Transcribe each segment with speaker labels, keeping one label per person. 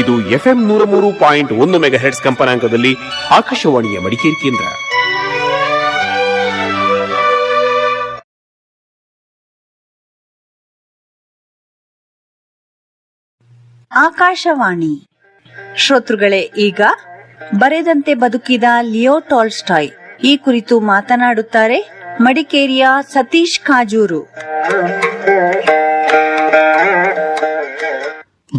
Speaker 1: ಇದು ಎಫ್ಎಂ ನೂರ ಮೂರು ಪಾಯಿಂಟ್ ಒಂದು ಮೆಗಾ ಹೆಡ್ಸ್ ಕಂಪನಾಂಕದಲ್ಲಿ ಆಕಾಶವಾಣಿಯ ಮಡಿಕೇರಿ ಕೇಂದ್ರ.
Speaker 2: ಆಕಾಶವಾಣಿ. ಶ್ರೋತೃಗಳೇ, ಈಗ ಬರೆದಂತೆ ಬದುಕಿದ ಲಿಯೋ ಟಾಲ್ಸ್ಟಾಯ್ ಈ ಕುರಿತು ಮಾತನಾಡುತ್ತಾರೆ ಮಡಿಕೇರಿಯ ಸತೀಶ್ ಕಾಜೂರು.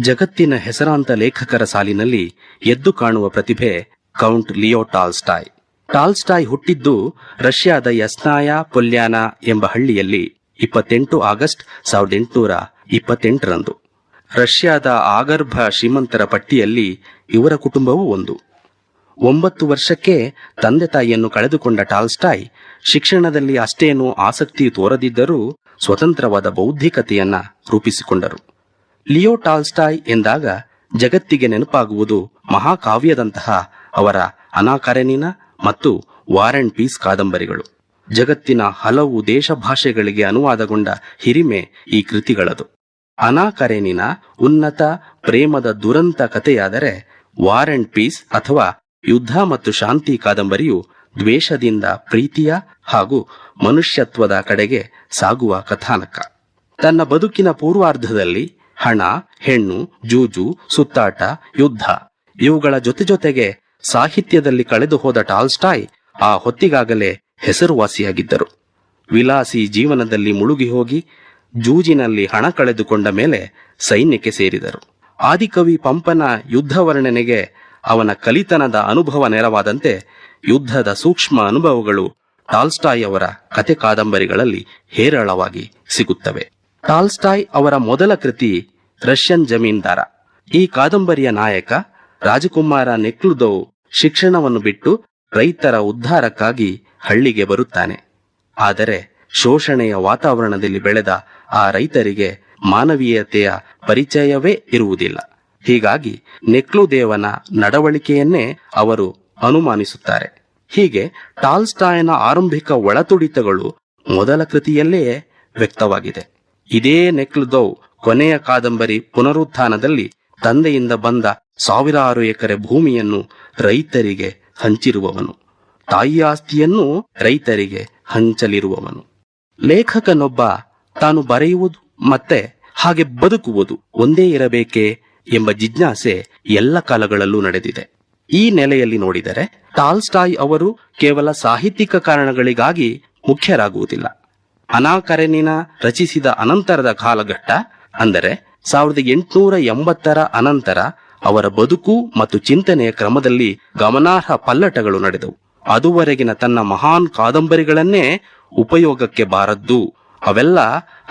Speaker 3: ಜಗತ್ತಿನ ಹೆಸರಾಂತ ಲೇಖಕರ ಸಾಲಿನಲ್ಲಿ ಎದ್ದು ಕಾಣುವ ಪ್ರತಿಭೆ ಕೌಂಟ್ ಲಿಯೋ ಟಾಲ್ಸ್ಟಾಯ್. ಟಾಲ್ಸ್ಟಾಯ್ ಹುಟ್ಟಿದ್ದು ರಷ್ಯಾದ ಯಸ್ನಾಯ ಪೊಲ್ಯಾನ ಎಂಬ ಹಳ್ಳಿಯಲ್ಲಿ ಇಪ್ಪತ್ತೆಂಟು ಆಗಸ್ಟ್ ಸಾವಿರದ ಎಂಟುನೂರ ಇಪ್ಪತ್ತೆಂಟರಂದು. ರಷ್ಯಾದ ಆಗರ್ಭ ಶ್ರೀಮಂತರ ಪಟ್ಟಿಯಲ್ಲಿ ಇವರ ಕುಟುಂಬವೂ ಒಂದು. ಒಂಬತ್ತು ವರ್ಷಕ್ಕೆ ತಂದೆ ತಾಯಿಯನ್ನು ಕಳೆದುಕೊಂಡ ಟಾಲ್ಸ್ಟಾಯ್ ಶಿಕ್ಷಣದಲ್ಲಿ ಅಷ್ಟೇನೂ ಆಸಕ್ತಿ ತೋರದಿದ್ದರೂ ಸ್ವತಂತ್ರವಾದ ಬೌದ್ಧಿಕತೆಯನ್ನ ರೂಪಿಸಿಕೊಂಡರು. ಲಿಯೋ ಟಾಲ್ಸ್ಟಾಯ್ ಎಂದಾಗ ಜಗತ್ತಿಗೆ ನೆನಪಾಗುವುದು ಮಹಾಕಾವ್ಯದಂತಹ ಅವರ ಅನಾಕರೆನಿನ ಮತ್ತು ವಾರ್ ಅಂಡ್ ಪೀಸ್ ಕಾದಂಬರಿಗಳು. ಜಗತ್ತಿನ ಹಲವು ದೇಶ ಭಾಷೆಗಳಿಗೆ ಅನುವಾದಗೊಂಡ ಹಿರಿಮೆ ಈ ಕೃತಿಗಳದು. ಅನಾಕರೆನಿನ ಉನ್ನತ, ಪ್ರೇಮದ ದುರಂತ ಕಥೆಯಾದರೆ ವಾರ್ ಅಂಡ್ ಪೀಸ್ ಅಥವಾ ಯುದ್ಧ ಮತ್ತು ಶಾಂತಿ ಕಾದಂಬರಿಯು ದ್ವೇಷದಿಂದ ಪ್ರೀತಿಯ ಹಾಗೂ ಮನುಷ್ಯತ್ವದ ಕಡೆಗೆ ಸಾಗುವ ಕಥಾನಕ. ತನ್ನ ಬದುಕಿನ ಪೂರ್ವಾರ್ಧದಲ್ಲಿ ಹಣ, ಹೆಣ್ಣು, ಜೂಜು, ಸುತ್ತಾಟ, ಯುದ್ಧ ಇವುಗಳ ಜೊತೆ ಜೊತೆಗೆ ಸಾಹಿತ್ಯದಲ್ಲಿ ಕಳೆದು ಹೋದ ಟಾಲ್ಸ್ಟಾಯ್ ಆ ಹೊತ್ತಿಗಾಗಲೇ ಹೆಸರುವಾಸಿಯಾಗಿದ್ದರು. ವಿಲಾಸಿ ಜೀವನದಲ್ಲಿ ಮುಳುಗಿ ಹೋಗಿ ಜೂಜಿನಲ್ಲಿ ಹಣ ಕಳೆದುಕೊಂಡ ಮೇಲೆ ಸೈನ್ಯಕ್ಕೆ ಸೇರಿದರು. ಆದಿಕವಿ ಪಂಪನ ಯುದ್ಧ ವರ್ಣನೆಗೆ ಅವನ ಕಲಿತನದ ಅನುಭವ ನೆರವಾದಂತೆ ಯುದ್ಧದ ಸೂಕ್ಷ್ಮ ಅನುಭವಗಳು ಟಾಲ್ಸ್ಟಾಯ್ ಅವರ ಕತೆ ಕಾದಂಬರಿಗಳಲ್ಲಿ ಹೇರಳವಾಗಿ ಸಿಗುತ್ತವೆ. ಟಾಲ್ಸ್ಟಾಯ್ ಅವರ ಮೊದಲ ಕೃತಿ ರಷ್ಯನ್ ಜಮೀನ್ದಾರ. ಈ ಕಾದಂಬರಿಯ ನಾಯಕ ರಾಜಕುಮಾರ ನೆಕ್ಲುದೋವ್ ಶಿಕ್ಷಣವನ್ನು ಬಿಟ್ಟು ರೈತರ ಉದ್ಧಾರಕ್ಕಾಗಿ ಹಳ್ಳಿಗೆ ಬರುತ್ತಾನೆ. ಆದರೆ ಶೋಷಣೆಯ ವಾತಾವರಣದಲ್ಲಿ ಬೆಳೆದ ಆ ರೈತರಿಗೆ ಮಾನವೀಯತೆಯ ಪರಿಚಯವೇ ಇರುವುದಿಲ್ಲ. ಹೀಗಾಗಿ ನೆಕ್ಲುದೇವನ ನಡವಳಿಕೆಯನ್ನೇ ಅವರು ಅನುಮಾನಿಸುತ್ತಾರೆ. ಹೀಗೆ ಟಾಲ್ಸ್ಟಾಯನ ಆರಂಭಿಕ ಒಳತುಡಿತಗಳು ಮೊದಲ ಕೃತಿಯಲ್ಲೇ ವ್ಯಕ್ತವಾಗಿದೆ. ಇದೇ ನೆಕ್ಲುದೌ, ಕೊನೆಯ ಕಾದಂಬರಿ ಪುನರುತ್ಥಾನದಲ್ಲಿ ತಂದೆಯಿಂದ ಬಂದ ಸಾವಿರಾರು ಎಕರೆ ಭೂಮಿಯನ್ನು ರೈತರಿಗೆ ಹಂಚಿರುವವನು. ತಾಯಿ ಆಸ್ತಿಯನ್ನು ರೈತರಿಗೆ ಹಂಚಲಿರುವವನು. ಲೇಖಕನೊಬ್ಬ ತಾನು ಬರೆಯುವುದು ಮತ್ತೆ ಹಾಗೆ ಬದುಕುವುದು ಒಂದೇ ಇರಬೇಕೆ ಎಂಬ ಜಿಜ್ಞಾಸೆ ಎಲ್ಲ ಕಾಲಗಳಲ್ಲೂ ನಡೆದಿದೆ. ಈ ನೆಲೆಯಲ್ಲಿ ನೋಡಿದರೆ ಟಾಲ್ಸ್ಟಾಯ್ ಅವರು ಕೇವಲ ಸಾಹಿತ್ಯಿಕ ಕಾರಣಗಳಿಗಾಗಿ ಮುಖ್ಯರಾಗುವುದಿಲ್ಲ. ಅನಾಕರೆನಿನ ರಚಿಸಿದ ಅನಂತರದ ಕಾಲಘಟ್ಟ ಅಂದರೆ ಸಾವಿರದ ಎಂಟುನೂರ ಎಂಬತ್ತರ ಅನಂತರ ಅವರ ಬದುಕು ಮತ್ತು ಚಿಂತನೆಯ ಕ್ರಮದಲ್ಲಿ ಗಮನಾರ್ಹ ಪಲ್ಲಟಗಳು ನಡೆದವು. ಅದುವರೆಗಿನ ತನ್ನ ಮಹಾನ್ ಕಾದಂಬರಿಗಳನ್ನೇ ಉಪಯೋಗಕ್ಕೆ ಬಾರದ್ದು. ಅವೆಲ್ಲ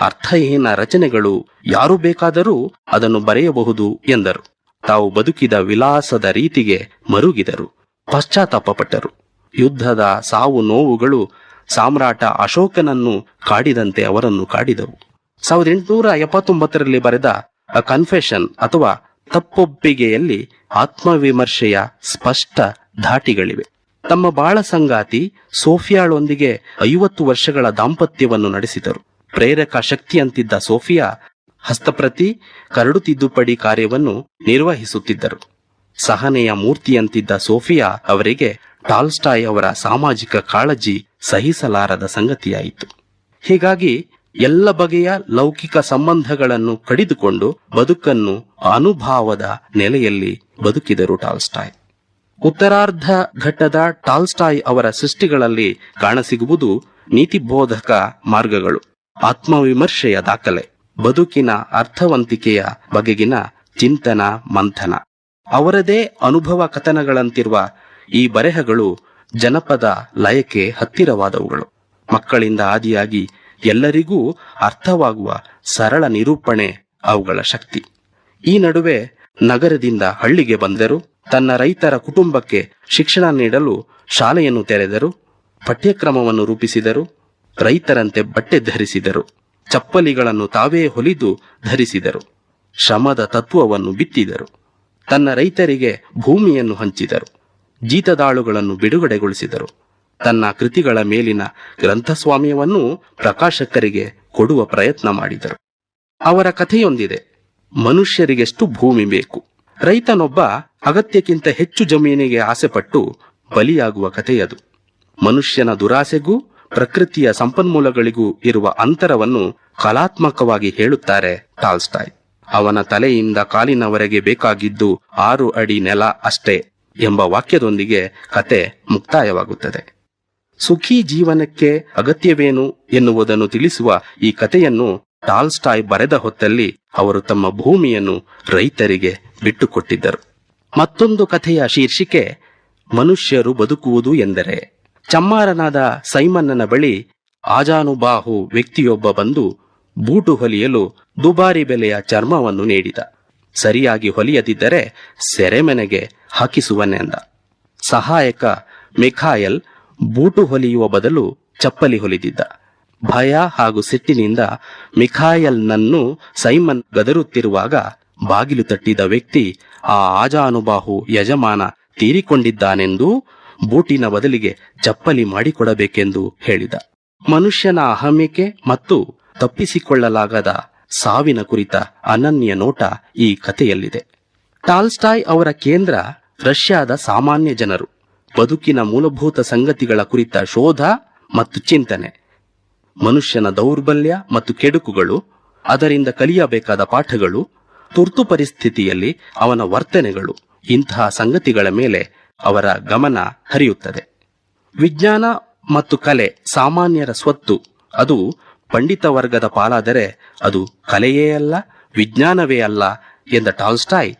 Speaker 3: ಅರ್ಥಹೀನ ರಚನೆಗಳು. ಯಾರು ಬೇಕಾದರೂ ಅದನ್ನು ಬರೆಯಬಹುದು ಎಂದರು. ತಾವು ಬದುಕಿದ ವಿಲಾಸದ ರೀತಿಗೆ ಮರುಗಿದರು. ಪಶ್ಚಾತ್ತಾಪಪಟ್ಟರು. ಯುದ್ಧದ ಸಾವು ನೋವುಗಳು ಸಾಮ್ರಾಟ ಅಶೋಕನನ್ನು ಕಾಡಿದಂತೆ ಅವರನ್ನು ಕಾಡಿದವು. ಸಾವಿರದ ಎಂಟುನೂರ ಎಪ್ಪತ್ತೊಂಬತ್ತರಲ್ಲಿ ಬರೆದ ಕನ್ಫೆಷನ್ ಅಥವಾ ತಪ್ಪೊಪ್ಪಿಗೆಯಲ್ಲಿ ಆತ್ಮವಿಮರ್ಶೆಯ ಸ್ಪಷ್ಟ ಧಾಟಿಗಳಿವೆ. ತಮ್ಮ ಬಾಳ ಸಂಗಾತಿ ಸೋಫಿಯಾಳೊಂದಿಗೆ ಐವತ್ತು ವರ್ಷಗಳ ದಾಂಪತ್ಯವನ್ನು ನಡೆಸಿದರು. ಪ್ರೇರಕ ಶಕ್ತಿಯಂತಿದ್ದ ಸೋಫಿಯಾ ಹಸ್ತಪ್ರತಿ ಕರಡು ತಿದ್ದುಪಡಿ ಕಾರ್ಯವನ್ನು ನಿರ್ವಹಿಸುತ್ತಿದ್ದರು. ಸಹನೆಯ ಮೂರ್ತಿಯಂತಿದ್ದ ಸೋಫಿಯಾ ಅವರಿಗೆ ಟಾಲ್ಸ್ಟಾಯ್ ಅವರ ಸಾಮಾಜಿಕ ಕಾಳಜಿ ಸಹಿಸಲಾರದ ಸಂಗತಿಯಾಯಿತು. ಹೀಗಾಗಿ ಎಲ್ಲ ಬಗೆಯ ಲೌಕಿಕ ಸಂಬಂಧಗಳನ್ನು ಕಡಿದುಕೊಂಡು ಬದುಕನ್ನು ಅನುಭಾವದ ನೆಲೆಯಲ್ಲಿ ಬದುಕಿದರು ಟಾಲ್ಸ್ಟಾಯ್. ಉತ್ತರಾರ್ಧ ಘಟ್ಟದ ಟಾಲ್ಸ್ಟಾಯ್ ಅವರ ಸೃಷ್ಟಿಗಳಲ್ಲಿ ಕಾಣಸಿಗುವುದು ನೀತಿಬೋಧಕ ಮಾರ್ಗಗಳು, ಆತ್ಮವಿಮರ್ಶೆಯ ದಾಖಲೆ, ಬದುಕಿನ ಅರ್ಥವಂತಿಕೆಯ ಬಗೆಗಿನ ಚಿಂತನ ಮಂಥನ. ಅವರದೇ ಅನುಭವ ಕಥನಗಳಂತಿರುವ ಈ ಬರೆಹಗಳು ಜನಪದ ಲಯಕ್ಕೆ ಹತ್ತಿರವಾದವುಗಳು. ಮಕ್ಕಳಿಂದ ಆದಿಯಾಗಿ ಎಲ್ಲರಿಗೂ ಅರ್ಥವಾಗುವ ಸರಳ ನಿರೂಪಣೆ ಅವುಗಳ ಶಕ್ತಿ. ಈ ನಡುವೆ ನಗರದಿಂದ ಹಳ್ಳಿಗೆ ಬಂದರು. ತನ್ನ ರೈತರ ಕುಟುಂಬಕ್ಕೆ ಶಿಕ್ಷಣ ನೀಡಲು ಶಾಲೆಯನ್ನು ತೆರೆದರು. ಪಠ್ಯಕ್ರಮವನ್ನು ರೂಪಿಸಿದರು. ರೈತರಂತೆ ಬಟ್ಟೆ ಧರಿಸಿದರು. ಚಪ್ಪಲಿಗಳನ್ನು ತಾವೇ ಹೊಲಿದು ಧರಿಸಿದರು. ಶ್ರಮದ ತತ್ವವನ್ನು ಬಿತ್ತಿದರು. ತನ್ನ ರೈತರಿಗೆ ಭೂಮಿಯನ್ನು ಹಂಚಿದರು. ಜೀತದಾಳುಗಳನ್ನು ಬಿಡುಗಡೆಗೊಳಿಸಿದರು. ತನ್ನ ಕೃತಿಗಳ ಮೇಲಿನ ಗ್ರಂಥಸ್ವಾಮ್ಯವನ್ನು ಪ್ರಕಾಶಕರಿಗೆ ಕೊಡುವ ಪ್ರಯತ್ನ ಮಾಡಿದರು. ಅವರ ಕಥೆಯೊಂದಿದೆ, ಮನುಷ್ಯರಿಗೆಷ್ಟು ಭೂಮಿ ಬೇಕು. ರೈತನೊಬ್ಬ ಅಗತ್ಯಕ್ಕಿಂತ ಹೆಚ್ಚು ಜಮೀನಿಗೆ ಆಸೆಪಟ್ಟು ಬಲಿಯಾಗುವ ಕಥೆಯದು ಮನುಷ್ಯನ ದುರಾಸೆಗೂ, ಪ್ರಕೃತಿಯ ಸಂಪನ್ಮೂಲಗಳಿಗೂ ಇರುವ ಅಂತರವನ್ನು ಕಲಾತ್ಮಕವಾಗಿ ಹೇಳುತ್ತಾರೆ ಟಾಲ್ಸ್ಟಾಯ್. ಅವನ ತಲೆಯಿಂದ ಕಾಲಿನವರೆಗೆ ಬೇಕಾಗಿದ್ದು ಆರು ಅಡಿ ನೆಲ ಅಷ್ಟೇ. ಎಂಬ ವಾಕ್ಯದೊಂದಿಗೆ ಕತೆ ಮುಕ್ತಾಯವಾಗುತ್ತದೆ. ಸುಖಿ ಜೀವನಕ್ಕೆ ಅಗತ್ಯವೇನು ಎನ್ನುವುದನ್ನು ತಿಳಿಸುವ ಈ ಕಥೆಯನ್ನು ಟಾಲ್ಸ್ಟಾಯ್ ಬರೆದ ಹೊತ್ತಲ್ಲಿ ಅವರು ತಮ್ಮ ಭೂಮಿಯನ್ನು ರೈತರಿಗೆ ಬಿಟ್ಟುಕೊಟ್ಟಿದ್ದರು. ಮತ್ತೊಂದು ಕಥೆಯ ಶೀರ್ಷಿಕೆ, ಮನುಷ್ಯರು ಬದುಕುವುದು ಎಂದರೆ. ಚಮ್ಮಾರನಾದ ಸೈಮನ್ನನ ಬಳಿ ಆಜಾನುಬಾಹು ವ್ಯಕ್ತಿಯೊಬ್ಬ ಬಂದು ಬೂಟು ಹೊಲಿಯಲು ದುಬಾರಿ ಬೆಲೆಯ ಚರ್ಮವನ್ನು ನೀಡಿದ. ಸರಿಯಾಗಿ ಹೊಲಿಯದಿದ್ದರೆ ಸೆರೆಮನೆಗೆ ಹಾಕಿಸುವನೆಂದ ಸಹಾಯಕ ಮಿಖಾಯಲ್ ಬೂಟು ಹೊಲಿಯುವ ಬದಲು ಚಪ್ಪಲಿ ಹೊಲಿದಿದ್ದ. ಭಯ ಹಾಗೂ ಸಿಟ್ಟಿನಿಂದ ಮಿಖಾಯಲ್ನನ್ನು ಸೈಮನ್ ಗದರುತ್ತಿರುವಾಗ ಬಾಗಿಲು ತಟ್ಟಿದ ವ್ಯಕ್ತಿ ಆ ಆಜಾನುಬಾಹು ಯಜಮಾನ ತೀರಿಕೊಂಡಿದ್ದಾನೆಂದೂ ಬೂಟಿನ ಬದಲಿಗೆ ಚಪ್ಪಲಿ ಮಾಡಿಕೊಡಬೇಕೆಂದು ಹೇಳಿದ. ಮನುಷ್ಯನ ಅಹಮಿಕೆ ಮತ್ತು ತಪ್ಪಿಸಿಕೊಳ್ಳಲಾಗದ ಸಾವಿನ ಕುರಿತ ಅನನ್ಯ ನೋಟ ಈ ಕಥೆಯಲ್ಲಿದೆ. ಟಾಲ್ಸ್ಟಾಯ್ ಅವರ ಕೇಂದ್ರ ರಷ್ಯಾದ ಸಾಮಾನ್ಯ ಜನರು, ಬದುಕಿನ ಮೂಲಭೂತ ಸಂಗತಿಗಳ ಕುರಿತ ಶೋಧ ಮತ್ತು ಚಿಂತನೆ, ಮನುಷ್ಯನ ದೌರ್ಬಲ್ಯ ಮತ್ತು ಕೆಡುಕುಗಳು, ಅದರಿಂದ ಕಲಿಯಬೇಕಾದ ಪಾಠಗಳು, ತುರ್ತು ಪರಿಸ್ಥಿತಿಯಲ್ಲಿ ಅವನ ವರ್ತನೆಗಳು, ಇಂತಹ ಸಂಗತಿಗಳ ಮೇಲೆ ಅವರ ಗಮನ ಹರಿಯುತ್ತದೆ. ವಿಜ್ಞಾನ ಮತ್ತು ಕಲೆ ಸಾಮಾನ್ಯರ ಸ್ವತ್ತು, ಅದು ಪಂಡಿತ ವರ್ಗದ ಪಾಲಾದರೆ ಅದು ಕಲೆಯೇ ಅಲ್ಲ, ವಿಜ್ಞಾನವೇ ಅಲ್ಲ ಎಂದ ಟಾಲ್ಸ್ಟಾಯ್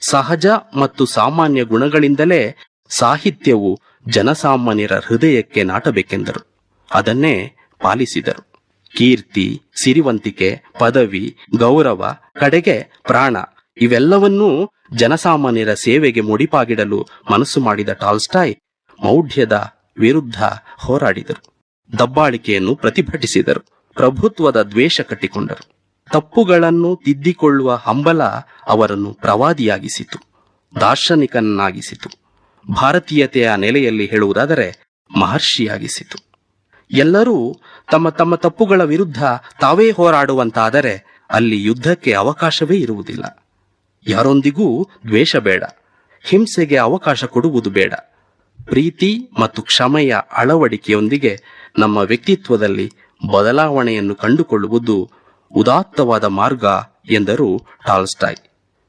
Speaker 3: ಸಹಜ ಮತ್ತು ಸಾಮಾನ್ಯ ಗುಣಗಳಿಂದಲೇ ಸಾಹಿತ್ಯವು ಜನಸಾಮಾನ್ಯರ ಹೃದಯಕ್ಕೆ ನಾಟಬೇಕೆಂದರು. ಅದನ್ನೇ ಪಾಲಿಸಿದರು. ಕೀರ್ತಿ, ಸಿರಿವಂತಿಕೆ, ಪದವಿ, ಗೌರವ, ಕಡೆಗೆ ಪ್ರಾಣ ಇವೆಲ್ಲವನ್ನೂ ಜನಸಾಮಾನ್ಯರ ಸೇವೆಗೆ ಮುಡಿಪಾಗಿಡಲು ಮನಸ್ಸು ಮಾಡಿದ ಟಾಲ್ಸ್ಟಾಯ್ ಮೌಢ್ಯದ ವಿರುದ್ಧ ಹೋರಾಡಿದರು. ದಬ್ಬಾಳಿಕೆಯನ್ನು ಪ್ರತಿಭಟಿಸಿದರು. ಪ್ರಭುತ್ವದ ದ್ವೇಷ ಕಟ್ಟಿಕೊಂಡರು. ತಪ್ಪುಗಳನ್ನು ತಿದ್ದಿಕೊಳ್ಳುವ ಹಂಬಲ ಅವರನ್ನು ಪ್ರವಾದಿಯಾಗಿಸಿತು, ದಾರ್ಶನಿಕನಾಗಿಸಿತು, ಭಾರತೀಯತೆಯ ನೆಲೆಯಲ್ಲಿ ಹೇಳುವುದಾದರೆ ಮಹರ್ಷಿಯಾಗಿಸಿತು. ಎಲ್ಲರೂ ತಮ್ಮ ತಮ್ಮ ತಪ್ಪುಗಳ ವಿರುದ್ಧ ತಾವೇ ಹೋರಾಡುವಂತಾದರೆ ಅಲ್ಲಿ ಯುದ್ಧಕ್ಕೆ ಅವಕಾಶವೇ ಇರುವುದಿಲ್ಲ. ಯಾರೊಂದಿಗೂ ದ್ವೇಷ ಬೇಡ, ಹಿಂಸೆಗೆ ಅವಕಾಶ ಕೊಡುವುದು ಬೇಡ. ಪ್ರೀತಿ ಮತ್ತು ಕ್ಷಮೆಯ ಅಳವಡಿಕೆಯೊಂದಿಗೆ ನಮ್ಮ ವ್ಯಕ್ತಿತ್ವದಲ್ಲಿ ಬದಲಾವಣೆಯನ್ನು ಕಂಡುಕೊಳ್ಳುವುದು ಉದಾತ್ತವಾದ ಮಾರ್ಗ ಎಂದರು ಟಾಲ್ಸ್ಟಾಯ್.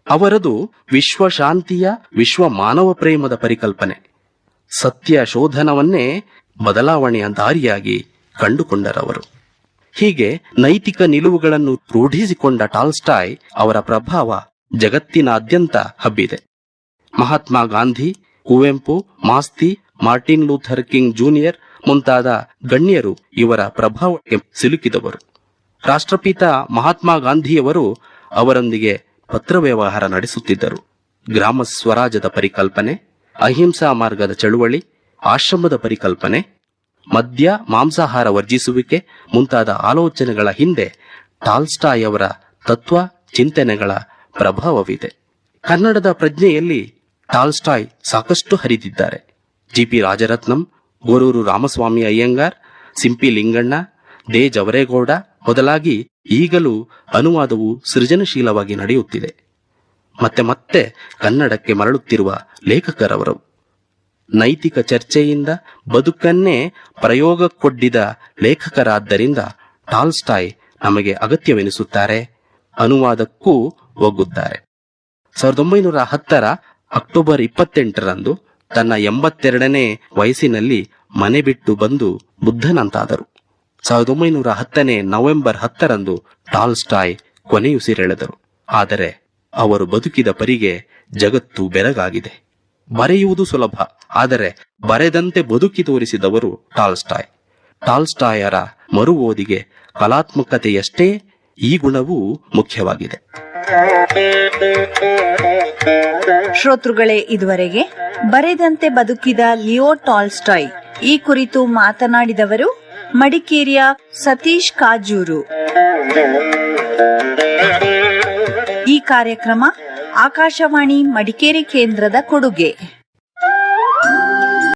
Speaker 3: ಅವರದು ವಿಶ್ವಶಾಂತಿಯ ವಿಶ್ವ ಮಾನವ ಪ್ರೇಮದ ಪರಿಕಲ್ಪನೆ. ಸತ್ಯ ಶೋಧನವನ್ನೇ ಬದಲಾವಣೆಯ ದಾರಿಯಾಗಿ ಕಂಡುಕೊಂಡರವರು. ಹೀಗೆ ನೈತಿಕ ನಿಲುವುಗಳನ್ನು ರೂಢಿಸಿಕೊಂಡ ಟಾಲ್ಸ್ಟಾಯ್ ಅವರ ಪ್ರಭಾವ ಜಗತ್ತಿನಾದ್ಯಂತ ಹಬ್ಬಿದೆ. Mahatma Gandhi, Kuvempu, Masti, Martin Luther King junior ಮುಂತಾದ ಗಣ್ಯರು ಇವರ ಪ್ರಭಾವಕ್ಕೆ ಸಿಲುಕಿದವರು. ರಾಷ್ಟ್ರಪಿತ ಮಹಾತ್ಮ ಗಾಂಧಿಯವರು ಅವರೊಂದಿಗೆ ಪತ್ರ ವ್ಯವಹಾರ ನಡೆಸುತ್ತಿದ್ದರು. ಗ್ರಾಮ ಸ್ವರಾಜದ ಪರಿಕಲ್ಪನೆ, ಅಹಿಂಸಾ ಮಾರ್ಗದ ಚಳುವಳಿ, ಆಶ್ರಮದ ಪರಿಕಲ್ಪನೆ, ಮದ್ಯ, ಮಾಂಸಾಹಾರ ವರ್ಜಿಸುವಿಕೆ ಮುಂತಾದ ಆಲೋಚನೆಗಳ ಹಿಂದೆ ಟಾಲ್ಸ್ಟಾಯ್ ಅವರ ತತ್ವ, ಚಿಂತನೆಗಳ ಪ್ರಭಾವವಿದೆ. ಕನ್ನಡದ ಪ್ರಜ್ಞೆಯಲ್ಲಿ ಟಾಲ್ಸ್ಟಾಯ್ ಸಾಕಷ್ಟು ಹರಿದಿದ್ದಾರೆ. ಜಿಪಿ ರಾಜರತ್ನಂ, ಗೋರೂರು ರಾಮಸ್ವಾಮಿ ಅಯ್ಯಂಗಾರ್, ಸಿಂಪಿ ಲಿಂಗಣ್ಣ, ದೇ ಜವರೇಗೌಡ ಮೊದಲಾಗಿ ಈಗಲೂ ಅನುವಾದವು ಸೃಜನಶೀಲವಾಗಿ ನಡೆಯುತ್ತಿದೆ. ಮತ್ತೆ ಮತ್ತೆ ಕನ್ನಡಕ್ಕೆ ಮರಳುತ್ತಿರುವ ಲೇಖಕರವರು. ನೈತಿಕ ಚರ್ಚೆಯಿಂದ ಬದುಕನ್ನೇ ಪ್ರಯೋಗಕ್ಕೊಡ್ಡಿದ ಲೇಖಕರಾದ್ದರಿಂದ ಟಾಲ್ಸ್ಟಾಯ್ ನಮಗೆ ಅಗತ್ಯವೆನಿಸುತ್ತಾರೆ. ಅನುವಾದಕ್ಕೂ ಒಗ್ಗುತ್ತಾರೆ. ಸಾವಿರದ ಒಂಬೈನೂರ ಹತ್ತರ ಅಕ್ಟೋಬರ್ ಇಪ್ಪತ್ತೆಂಟರಂದು ತನ್ನ ಎಂಬತ್ತೆರಡನೇ ವಯಸ್ಸಿನಲ್ಲಿ ಮನೆ ಬಿಟ್ಟು ಬಂದು ಬುದ್ಧನಂತಾದರು. ಸಾವಿರದ ಒಂಬೈನೂರ ಹತ್ತನೇ ನವೆಂಬರ್ ಹತ್ತರಂದು ಟಾಲ್ಸ್ಟಾಯ್ ಕೊನೆಯುಸಿರೆಳೆದರು ಆದರೆ ಅವರು ಬದುಕಿದ ಪರಿಗೆ ಜಗತ್ತು ಬೆರಗಾಗಿದೆ. ಬರೆಯುವುದು ಸುಲಭ, ಆದರೆ ಬರೆದಂತೆ ಬದುಕಿ ತೋರಿಸಿದವರು ಟಾಲ್ಸ್ಟಾಯ್. ಟಾಲ್ಸ್ಟಾಯರ ಮರು ಓದಿಗೆ ಕಲಾತ್ಮಕತೆಯಷ್ಟೇ ಈ ಗುಣವೂ ಮುಖ್ಯವಾಗಿದೆ.
Speaker 2: ಶ್ರೋತೃಗಳೇ, ಇದುವರೆಗೆ ಬರೆದಂತೆ ಬದುಕಿದ ಲಿಯೋ ಟಾಲ್ಸ್ಟಾಯ್ ಈ ಕುರಿತು ಮಾತನಾಡಿದವರು ಮಡಿಕೇರಿಯ ಸತೀಶ್ ಕಾಜೂರು. ಈ ಕಾರ್ಯಕ್ರಮ ಆಕಾಶವಾಣಿ ಮಡಿಕೇರಿ ಕೇಂದ್ರದ ಕೊಡುಗೆ.